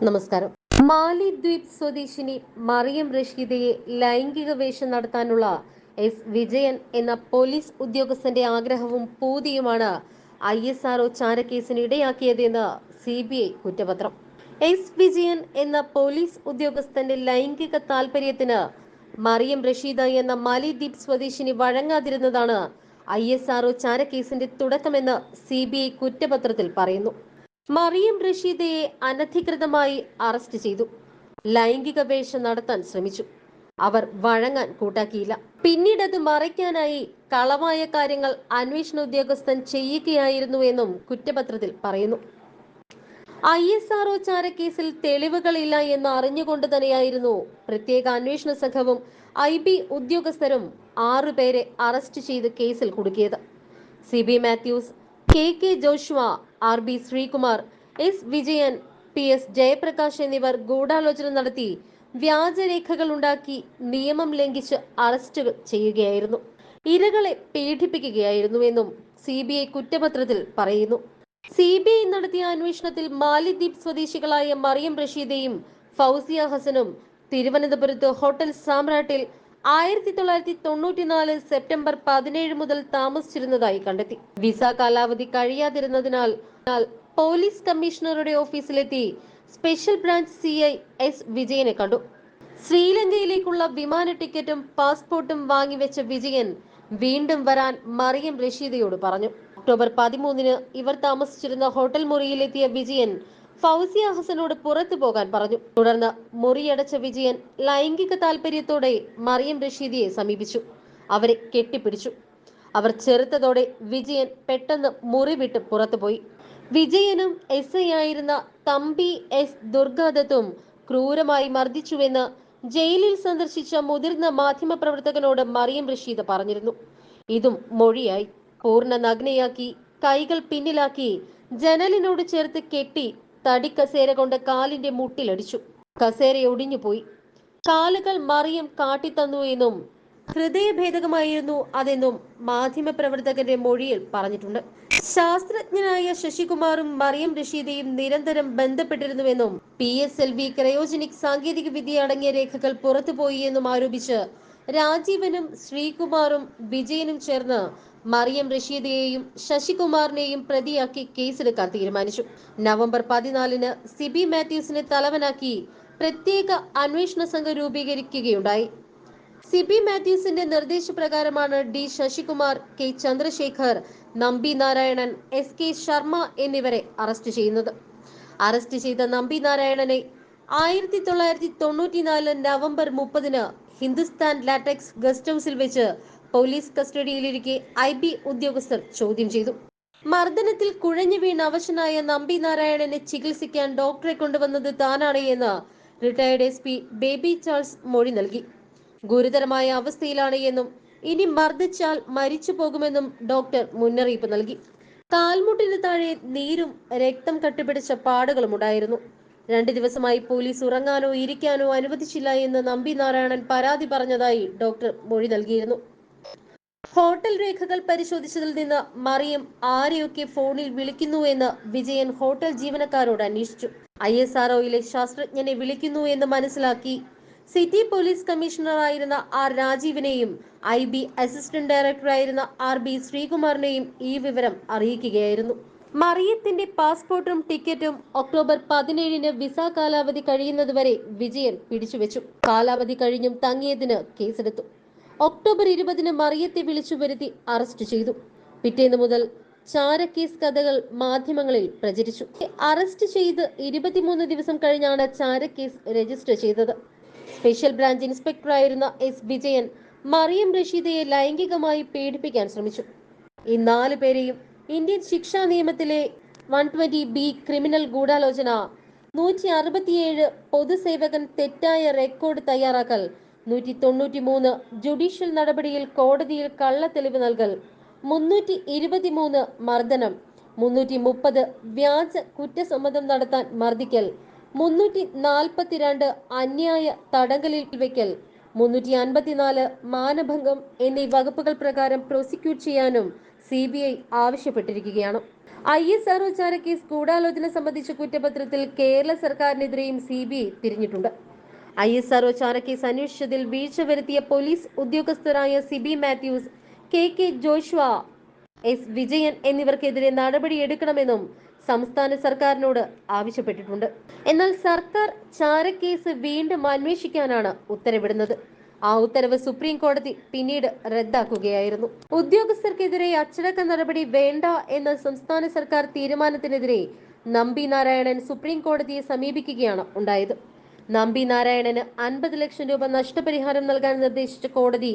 നമസ്കാരം. മാലിദ്വീപ് സ്വദേശിനി മറിയം റഷീദയെ ലൈംഗിക വേഷം നടത്താനുള്ള എസ് വിജയൻ എന്ന പോലീസ് ഉദ്യോഗസ്ഥന്റെ ആഗ്രഹവും പൂതിയുമാണ് ഐ എസ് ആർഒ ചാരക്കേസിന് ഇടയാക്കിയതെന്ന് സി ബി ഐ കുറ്റപത്രം. എസ് വിജയൻ എന്ന പോലീസ് ഉദ്യോഗസ്ഥന്റെ ലൈംഗിക താൽപര്യത്തിന് മറിയം റഷീദ എന്ന മാലിദ്വീപ് സ്വദേശിനി വഴങ്ങാതിരുന്നതാണ് ഐ എസ് ആർഒ ചാരക്കേസിന്റെ തുടക്കമെന്ന് സി ബി ഐ കുറ്റപത്രത്തിൽ പറയുന്നു. മറിയം റഷീദയെ അനധികൃതമായി അറസ്റ്റ് ചെയ്തു. ലൈംഗിക വേഷം നടത്താൻ ശ്രമിച്ചു. അവർ വഴങ്ങാൻ കൂട്ടാക്കിയില്ല. പിന്നീട് അത് മറയ്ക്കാനായി കളവായ കാര്യങ്ങൾ അന്വേഷണ ഉദ്യോഗസ്ഥൻ ചെയ്യുകയായിരുന്നു എന്നും കുറ്റപത്രത്തിൽ പറയുന്നു. ഐ എസ് ആർഒ ചാരക്കേസിൽ തെളിവുകളില്ല എന്ന് അറിഞ്ഞുകൊണ്ട് തന്നെയായിരുന്നു പ്രത്യേക അന്വേഷണ സംഘവും ഐ ബി ഉദ്യോഗസ്ഥരും ആറുപേരെ അറസ്റ്റ് ചെയ്ത് കേസിൽ കുടുക്കിയത്. C B Mathews K K Joshua R B Sreekumar S Vijayan P S Jayaprakash എന്നിവർ ഗൂഢാലോചന നടത്തി വ്യാജരേഖകൾ ഉണ്ടാക്കി നിയമം ലംഘിച്ച് അറസ്റ്റ് ചെയ്യുകയായിരുന്നു. ഇരകളെ പീഡിപ്പിക്കുകയായിരുന്നു എന്നും സി ബി ഐ കുറ്റപത്രത്തിൽ പറയുന്നു. സി ബി ഐ നടത്തിയ അന്വേഷണത്തിൽ മാലിദ്വീപ് സ്വദേശികളായ മറിയം റഷീദയും ഫൗസിയ ഹസനും തിരുവനന്തപുരത്ത് ഹോട്ടൽ സാമ്രാട്ടിൽ ആയിരത്തി തൊള്ളായിരത്തി തൊണ്ണൂറ്റിനാല് സെപ്റ്റംബർ പതിനേഴ് മുതൽ താമസിച്ചിരുന്നതായി കണ്ടെത്തി. വിസ കാലാവധി കഴിയാതിരുന്നതിനാൽ പോലീസ് കമ്മീഷണറുടെ ഓഫീസിലെത്തി special branch C I S വിജയനെ കണ്ടു. ശ്രീലങ്കയിലേക്കുള്ള വിമാന ടിക്കറ്റും പാസ്പോർട്ടും വാങ്ങിവെച്ച വിജയൻ വീണ്ടും വരാൻ മറിയം റഷീദയോട് പറഞ്ഞു. ഒക്ടോബർ പതിമൂന്നിന് ഇവർ താമസിച്ചിരുന്ന ഹോട്ടൽ മുറിയിലെത്തിയ വിജയൻ ഫൗസിയ ഹസനോട് പുറത്തു പോകാൻ പറഞ്ഞു. തുടർന്ന് മുറിയടച്ച വിജയൻ ലൈംഗിക താല്പര്യത്തോടെ മറിയം റഷീദിയെ സമീപിച്ചു. അവരെ കെട്ടിപ്പിടിച്ചു. അവർ ചെറുത്തതോടെ വിജയൻ പെട്ടെന്ന് മുറി വിട്ട് പുറത്തുപോയി വിജയനും എസ് ഐ ആയിരുന്ന തമ്പി എസ് ദുർഗാദത്തും ക്രൂരമായി മർദ്ദിച്ചുവെന്ന് ജയിലിൽ സന്ദർശിച്ച മുതിർന്ന മാധ്യമപ്രവർത്തകനോട് മറിയം റഷീദ് പറഞ്ഞിരുന്നു. ഇതും മൊഴിയായി. പൂർണ നഗ്നയാക്കി കൈകൾ പിന്നിലാക്കി ജനലിനോട് ചേർത്ത് കെട്ടി തടിക്കസേര കൊണ്ട് കാലിന്റെ മുട്ടിലടിച്ചു. കസേര ഒടിഞ്ഞുപോയി കാലുകൾ മറിയം കാട്ടിത്തന്നു എന്നും ഹൃദയഭേദകമായിരുന്നു അതെന്നും മാധ്യമപ്രവർത്തകന്റെ മൊഴിയിൽ പറഞ്ഞിട്ടുണ്ട്. ശാസ്ത്രജ്ഞനായ ശശികുമാറും മറിയം റഷീദയും നിരന്തരം ബന്ധപ്പെട്ടിരുന്നുവെന്നും P S L V cryogenic സാങ്കേതിക വിദ്യ അടങ്ങിയ രേഖകൾ പുറത്തുപോയി എന്നും ആരോപിച്ച് രാജീവനും ശ്രീകുമാറും വിജയനും ചേർന്ന് മറിയം റഷീദയെയും ശശികുമാറിനെയും പ്രതിയാക്കി കേസെടുക്കാൻ തീരുമാനിച്ചു. നവംബർ പതിനാലിന് സിബി മാത്യൂസിനെ തലവനാക്കി പ്രത്യേക അന്വേഷണ സംഘം രൂപീകരിക്കുകയുണ്ടായി. സിബി മാത്യൂസിന്റെ നിർദ്ദേശപ്രകാരമാണ് D Sasikumar K Chandrasekhar Nambi Narayanan S K Sharma എന്നിവരെ അറസ്റ്റ് ചെയ്യുന്നത്. അറസ്റ്റ് ചെയ്ത നമ്പി നാരായണനെ ആയിരത്തി തൊള്ളായിരത്തി തൊണ്ണൂറ്റിനാല് നവംബർ മുപ്പതിന് ഹിന്ദുസ്ഥാൻ ലാറ്റക്സ് ഗസ്റ്റ് ഹൌസിൽ വെച്ച് പോലീസ് കസ്റ്റഡിയിലിരിക്കെ ഐ ബി ഉദ്യോഗസ്ഥർ ചോദ്യം ചെയ്തു. മർദ്ദനത്തിൽ കുഴഞ്ഞു വീണ് അവശനായ നമ്പി നാരായണനെ ചികിത്സിക്കാൻ ഡോക്ടറെ കൊണ്ടുവന്നത് താനാണ് എന്ന് retired S P Baby Charles മൊഴി നൽകി. ഗുരുതരമായ അവസ്ഥയിലാണ് എന്നും ഇനി മർദ്ദിച്ചാൽ മരിച്ചു പോകുമെന്നും ഡോക്ടർ മുന്നറിയിപ്പ് നൽകി. കാൽമുട്ടിന് താഴെ നീരും രക്തം കട്ടിപിടിച്ച പാടുകളും ഉണ്ടായിരുന്നു രണ്ടു ദിവസമായി പോലീസ് ഉറങ്ങാനോ ഇരിക്കാനോ അനുവദിച്ചില്ല എന്ന് നമ്പി നാരായണൻ പരാതി പറഞ്ഞതായി ഡോക്ടർ മൊഴി നൽകിയിരുന്നു. ഹോട്ടൽ രേഖകൾ പരിശോധിച്ചതിൽ നിന്ന് മറിയം ആരെയൊക്കെ ഫോണിൽ വിളിക്കുന്നു എന്ന് വിജയൻ ഹോട്ടൽ ജീവനക്കാരോട് അന്വേഷിച്ചു. ഐ എസ് ആർഒയിലെ ശാസ്ത്രജ്ഞനെ വിളിക്കുന്നു എന്ന് മനസ്സിലാക്കി സിറ്റി പോലീസ് കമ്മീഷണറായിരുന്ന ആർ രാജീവിനെയും ഐ ബി അസിസ്റ്റന്റ് ഡയറക്ടറായിരുന്ന ആർ ബി ശ്രീകുമാറിനെയും ഈ വിവരം അറിയിക്കുകയായിരുന്നു. മറിയത്തിന്റെ പാസ്പോർട്ടും ടിക്കറ്റും ഒക്ടോബർ പതിനേഴിന് വിസ കാലാവധി കഴിയുന്നതുവരെ വിജയൻ പിടിച്ചുവെച്ചു. കാലാവധി കഴിഞ്ഞും തങ്ങിയതിന് കേസെടുത്തു. ഒക്ടോബർ ഇരുപതിന് മറിയത്തെ വിളിച്ചു വരുത്തി അറസ്റ്റ് ചെയ്തു. പിറ്റേന്ന് മുതൽ ചാരക്കേസ് കഥകൾ മാധ്യമങ്ങളിൽ പ്രചരിച്ചു. അറസ്റ്റ് ചെയ്ത് ഇരുപത്തിമൂന്ന് ദിവസം കഴിഞ്ഞാണ് ചാരക്കേസ് രജിസ്റ്റർ ചെയ്തത്. സ്പെഷ്യൽ ബ്രാഞ്ച് ഇൻസ്പെക്ടറായിരുന്ന എസ് വിജയൻ മറിയം റഷീദയെ ലൈംഗികമായി പീഡിപ്പിക്കാൻ ശ്രമിച്ചു. ഈ നാല് പേരെയും ഇന്ത്യൻ ശിക്ഷാ നിയമത്തിലെ വൺ ട്വന്റി ബി ക്രിമിനൽ ഗൂഢാലോചന. നൂറ്റി അറുപത്തിയേഴ് പൊതുസേവകൻ തെറ്റായ റെക്കോർഡ് തയ്യാറാക്കൽ. നൂറ്റി തൊണ്ണൂറ്റി മൂന്ന് ജുഡീഷ്യൽ നടപടിയിൽ കോടതിയിൽ കള്ള തെളിവ് നൽകൽ. മുന്നൂറ്റി ഇരുപത്തിമൂന്ന് മർദ്ദനം. മുന്നൂറ്റി മുപ്പത് വ്യാജ കുറ്റസമ്മതം നടത്താൻ മർദ്ദിക്കൽ. മുന്നൂറ്റി നാൽപ്പത്തിരണ്ട് അന്യായ തടങ്കലിൽ വെക്കൽ. മുന്നൂറ്റി അൻപത്തിനാല് മാനഭംഗം എന്നീ വകുപ്പുകൾ പ്രകാരം പ്രോസിക്യൂട്ട് ചെയ്യാനും സി ബി ഐ ആവശ്യപ്പെട്ടിരിക്കുകയാണ്. ഐ എസ് ആർ ഒ ചാരക്കേസ് ഗൂഢാലോചന സംബന്ധിച്ച കുറ്റപത്രത്തിൽ കേരള സർക്കാരിനെതിരെയും സി ബി ഐ തിരിഞ്ഞിട്ടുണ്ട്. ഐ എസ് ആർ ഒ ചാരക്കേസ് അന്വേഷിച്ചതിൽ വീഴ്ച വരുത്തിയ police ഉദ്യോഗസ്ഥരായ Siby Mathews K K Joshua S Vijayan എന്നിവർക്കെതിരെ നടപടിയെടുക്കണമെന്നും സംസ്ഥാന സർക്കാരിനോട് ആവശ്യപ്പെട്ടിട്ടുണ്ട്. എന്നാൽ സർക്കാർ ചാരക്കേസ് വീണ്ടും അന്വേഷിക്കാനാണ് ഉത്തരവിടുന്നത്. ആ ഉത്തരവ് സുപ്രീം കോടതി പിന്നീട് റദ്ദാക്കുകയായിരുന്നു. ഉദ്യോഗസ്ഥർക്കെതിരെ അച്ചടക്ക നടപടി വേണ്ട എന്ന സംസ്ഥാന സർക്കാർ തീരുമാനത്തിനെതിരെ നമ്പി നാരായണൻ സുപ്രീം കോടതിയെ സമീപിക്കുകയാണ് ഉണ്ടായത്. നമ്പി നാരായണന് അൻപത് ലക്ഷം രൂപ നഷ്ടപരിഹാരം നൽകാൻ നിർദ്ദേശിച്ച കോടതി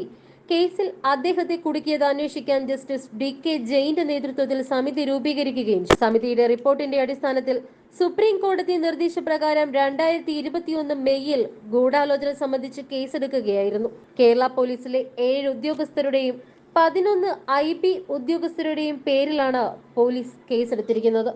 കേസിൽ അദ്ദേഹത്തെ കുടുക്കിയത് അന്വേഷിക്കാൻ ജസ്റ്റിസ് ഡി കെ ജെയിന്റെ നേതൃത്വത്തിൽ സമിതി രൂപീകരിക്കുകയും. സമിതിയുടെ റിപ്പോർട്ടിന്റെ അടിസ്ഥാനത്തിൽ സുപ്രീം കോടതി നിർദ്ദേശപ്രകാരം രണ്ടായിരത്തി ഇരുപത്തിയൊന്ന് മെയ്യിൽ ഗൂഢാലോചന സംബന്ധിച്ച് കേസെടുക്കുകയായിരുന്നു കേരള പോലീസിലെ ഏഴ് ഉദ്യോഗസ്ഥരുടെയും പതിനൊന്ന് ഐ ബി ഉദ്യോഗസ്ഥരുടെയും പേരിലാണ് പോലീസ് കേസെടുത്തിരിക്കുന്നത്